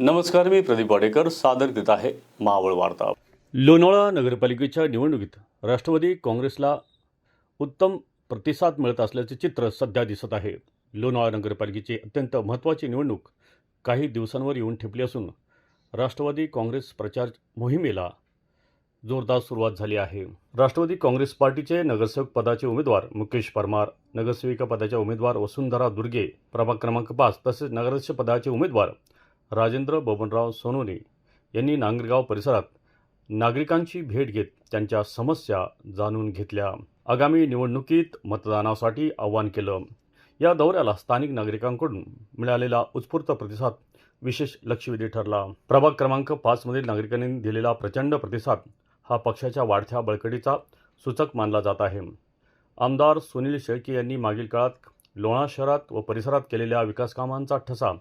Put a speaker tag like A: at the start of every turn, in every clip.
A: नमस्कार मी प्रदीप वाडेकर सादर करीत आहे मावळ वार्ता. लोणावळा नगरपालिकेच्या निवडणुकीत राष्ट्रवादी काँग्रेसला उत्तम प्रतिसाद मिळत असल्याचे चित्र सध्या दिसत आहे. लोणावळा नगरपालिकेची अत्यंत महत्त्वाची निवडणूक काही दिवसांवर येऊन ठेपली असून राष्ट्रवादी काँग्रेस प्रचार मोहिमेला जोरदार सुरुवात झाली आहे. राष्ट्रवादी काँग्रेस पार्टीचे नगरसेवक पदाचे उमेदवार मुकेश परमार नगरसेविका पदाच्या उमेदवार वसुंधरा दुर्गे प्रभाग क्रमांक पाच तसेच नगराध्यक्ष पदाचे उमेदवार राजेंद्र बबनराव सोनोने यांनी नांगरगाव परिसरात नागरिकांची भेट घेत त्यांच्या समस्या जाणून घेतल्या. आगामी निवडणुकीत मतदानासाठी आवाहन केलं. या दौऱ्याला स्थानिक नागरिकांकडून मिळालेला उत्स्फूर्त प्रतिसाद विशेष लक्षवेधी ठरला. प्रभाग क्रमांक पाचमधील नागरिकांनी दिलेला प्रचंड प्रतिसाद हा पक्षाच्या वाढत्या बळकटीचा सूचक मानला जात आहे. आमदार सुनील शेळके यांनी मागील काळात लोणा शहरात व परिसरात केलेल्या विकासकामांचा ठसा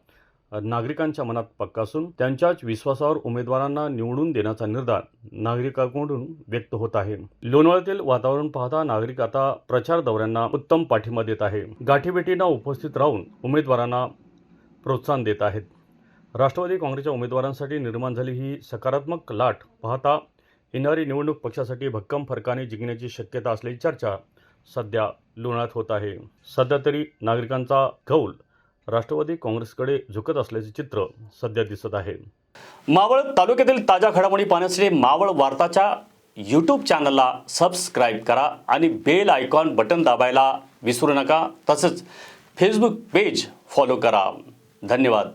A: नागरिकांच्या मनात पक्का असून त्यांच्याच विश्वासावर उमेदवारांना निवडून देण्याचा निर्धार नागरिकांकडून व्यक्त होत आहे. लोणावळ्यातील वातावरण पाहता नागरिक आता प्रचार दौऱ्यांना उत्तम पाठिंबा देत आहे. गाठीभेटींना उपस्थित राहून उमेदवारांना प्रोत्साहन देत आहेत. राष्ट्रवादी काँग्रेसच्या उमेदवारांसाठी निर्माण झाली ही सकारात्मक लाट पाहता येणारी निवडणूक पक्षासाठी भक्कम फरकाने जिंकण्याची शक्यता असल्याची चर्चा सध्या लोणाळ्यात होत आहे. सध्या तरी नागरिकांचा कौल राष्ट्रवादी काँग्रेसकडे झुकत असल्याचे चित्र सध्या दिसत आहे. मावळ तालुक्यातील ताज्या घडामोडी पाहण्यासाठी मावळ वार्ताच्या यूट्यूब चॅनलला सबस्क्राईब करा आणि बेल आयकॉन बटन दाबायला विसरू नका. तसंच फेसबुक पेज फॉलो करा. धन्यवाद.